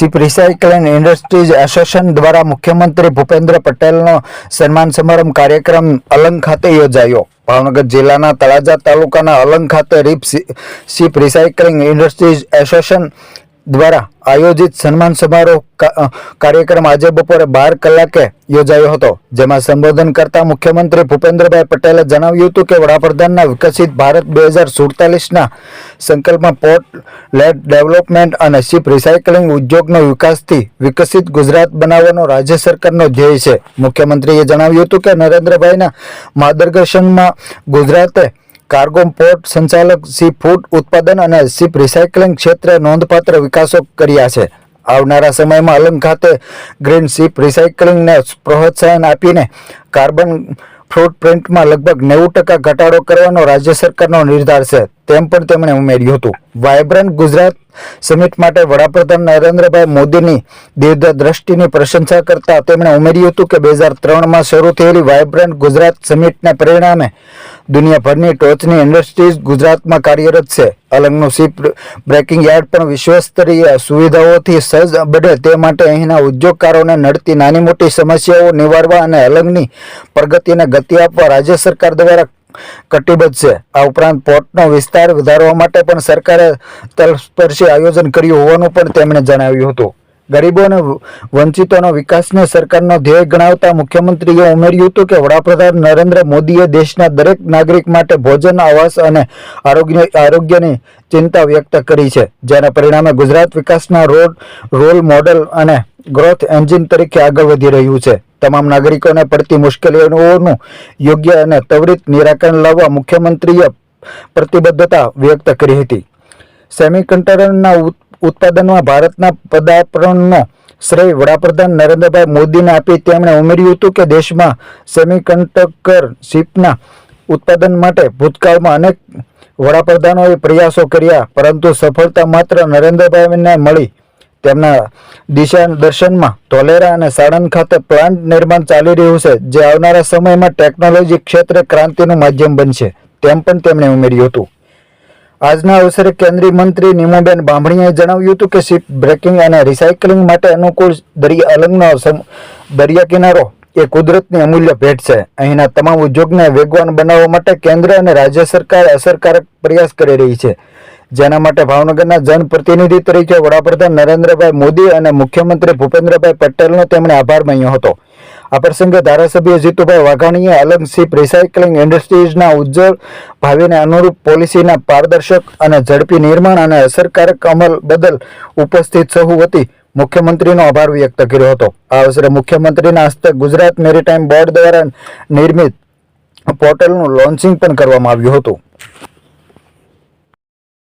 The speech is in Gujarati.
શિપ રિસાયકલિંગ ઇન્ડસ્ટ્રીઝ એસોસિએશન દ્વારા મુખ્યમંત્રી ભૂપેન્દ્ર પટેલનો સન્માન સમારંભ કાર્યક્રમ અલંગ ખાતે યોજાયો. ભાવનગર જિલ્લાના તળાજા તાલુકાના અલંગ ખાતે રીપ સીપ રિસાયકલિંગ ઇન્ડસ્ટ્રીઝ એસોસિએશન દ્વારા આયોજિત સન્માન સમારોહ કાર્યક્રમ આજે બપોરે બાર કલાકે યોજાયો હતો, જેમાં સંબોધન કરતા મુખ્યમંત્રી ભૂપેન્દ્રભાઈ પટેલે જણાવ્યું હતું કે વડાપ્રધાનના વિકસિત ભારત બે હજાર સુડતાલીસના સંકલ્પમાં પોર્ટ લેટ ડેવલપમેન્ટ અને શિપ રિસાયકલિંગ ઉદ્યોગનો વિકાસથી વિકસિત ગુજરાત બનાવવાનો રાજ્ય સરકારનો ધ્યેય છે. મુખ્યમંત્રીએ જણાવ્યું હતું કે નરેન્દ્રભાઈના માર્ગદર્શનમાં ગુજરાતે કાર્ગો પોર્ટ સંચાલક સી ફૂડ ઉત્પાદન અને શિપ રિસાયકલિંગ ક્ષેત્રે નોંધપાત્ર વિકાસો કર્યા છે. આવનારા સમયમાં અલંગ ખાતે ગ્રીન શિપ રિસાયકલિંગને પ્રોત્સાહન આપીને કાર્બન ફૂટપ્રિન્ટમાં લગભગ નેવું ટકા ઘટાડો કરવાનો રાજ્ય સરકારનો નિર્ધાર છે. તેમ પણ તેમણે ઉમેર્યું હતું. વાયબ્રન્ટ ગુજરાત સમિટ માટે વડાપ્રધાન નરેન્દ્રભાઈ મોદીની દીર્ઘદ્રષ્ટિની પ્રશંસા કરતા તેમણે ઉમેર્યું હતું કે બે હજાર ત્રણમાં શરૂ થયેલી વાયબ્રન્ટ ગુજરાત સમિટને પરિણામે દુનિયાભરની ટોચની ઇન્ડસ્ટ્રીઝ ગુજરાતમાં કાર્યરત છે. અલંગનું શિપ બ્રેકિંગ યાર્ડ પણ વિશ્વસ્તરીય સુવિધાઓથી સજ્જ બને તે માટે અહીંના ઉદ્યોગકારોને નડતી નાની મોટી સમસ્યાઓ નિવારવા અને અલંગની પ્રગતિને ગતિ આપવા રાજ્ય સરકાર દ્વારા કટિબદ્ધ છે. આ ઉપરાંત પોર્ટનો વિસ્તાર વધારવા માટે પણ સરકારે તલસ્પર્શી આયોજન કર્યું હોવાનું પણ તેમણે જણાવ્યું હતું. ગરીબો અને વંચિતોનો વિકાસને સરકારનો ધ્યેય ગણાવતા મુખ્યમંત્રીએ ઉમેર્યું હતું કે વડાપ્રધાન નરેન્દ્ર મોદીએ દેશના દરેક નાગરિક માટે ભોજન, આવાસ અને આરોગ્ય, આરોગ્યની ચિંતા વ્યક્ત કરી છે, જેના પરિણામે ગુજરાત વિકાસના રોડ, રોલ મોડલ અને ગ્રોથ એન્જિન તરીકે આગળ વધી રહ્યું છે. તમામ નાગરિકોને પડતી મુશ્કેલીઓનું યોગ્ય અને ત્વરિત નિરાકરણ લાવવા મુખ્યમંત્રીએ પ્રતિબદ્ધતા વ્યક્ત કરી હતી. સેમિકન્ડક્ટરના ઉત- ઉત્પાદનમાં ભારતના પદાર્પણનો શ્રેય વડાપ્રધાન નરેન્દ્રભાઈ મોદીને આપી તેમણે ઉમેર્યું હતું કે દેશમાં સેમિકન્ડક્ટર શિપના ઉત્પાદન માટે ભૂતકાળમાં અનેક વડાપ્રધાનોએ પ્રયાસો કર્યા, પરંતુ સફળતા માત્ર નરેન્દ્રભાઈને મળી તેમના દિશા દર્શનમાં ધોલેરા અને સાણંદ ખાતે પ્લાન્ટ નિર્માણ ચાલી રહ્યું છે, જે આવનારા સમયમાં ટેકનોલોજી ક્ષેત્રે ક્રાંતિનું માધ્યમ બનશે, તેમ પણ તેમણે ઉમેર્યું હતું. આજના અવસરે કેન્દ્રીય મંત્રી નીમુબેન બાંભણીએ જણાવ્યું હતું કે શિપ બ્રેકિંગ અને રિસાયકલિંગ માટે અનુકૂળ દરિયા અલંગનો દરિયા કિનારો એ કુદરતની અમૂલ્ય ભેટ છે. અહીંના તમામ ઉદ્યોગને વેગવાન બનાવવા માટે કેન્દ્ર અને રાજ્ય સરકાર અસરકારક પ્રયાસ કરી રહી છે. જેના માટે ભાવનગરના જનપ્રતિનિધિ તરીકે વડાપ્રધાન નરેન્દ્રભાઈ મોદી અને મુખ્યમંત્રી ભૂપેન્દ્રભાઈ પટેલનો તેમણે આભાર માન્યો હતો. આ પ્રસંગે ધારાસભ્ય જીતુભાઈ વાઘાણીએ અલગ શિપ રિસાયકલિંગ ઇન્ડસ્ટ્રીઝના ઉજ્જવળ ભાવિને અનુરૂપ પોલિસીના પારદર્શક અને ઝડપી નિર્માણ અને અસરકારક અમલ બદલ ઉપસ્થિત સહુ વતી મુખ્યમંત્રીનો આભાર વ્યક્ત કર્યો હતો. આ અવસરે મુખ્યમંત્રીના હસ્તે ગુજરાત મેરીટાઈમ બોર્ડ દ્વારા નિર્મિત પોર્ટલનું લોન્ચિંગ પણ કરવામાં આવ્યું હતું.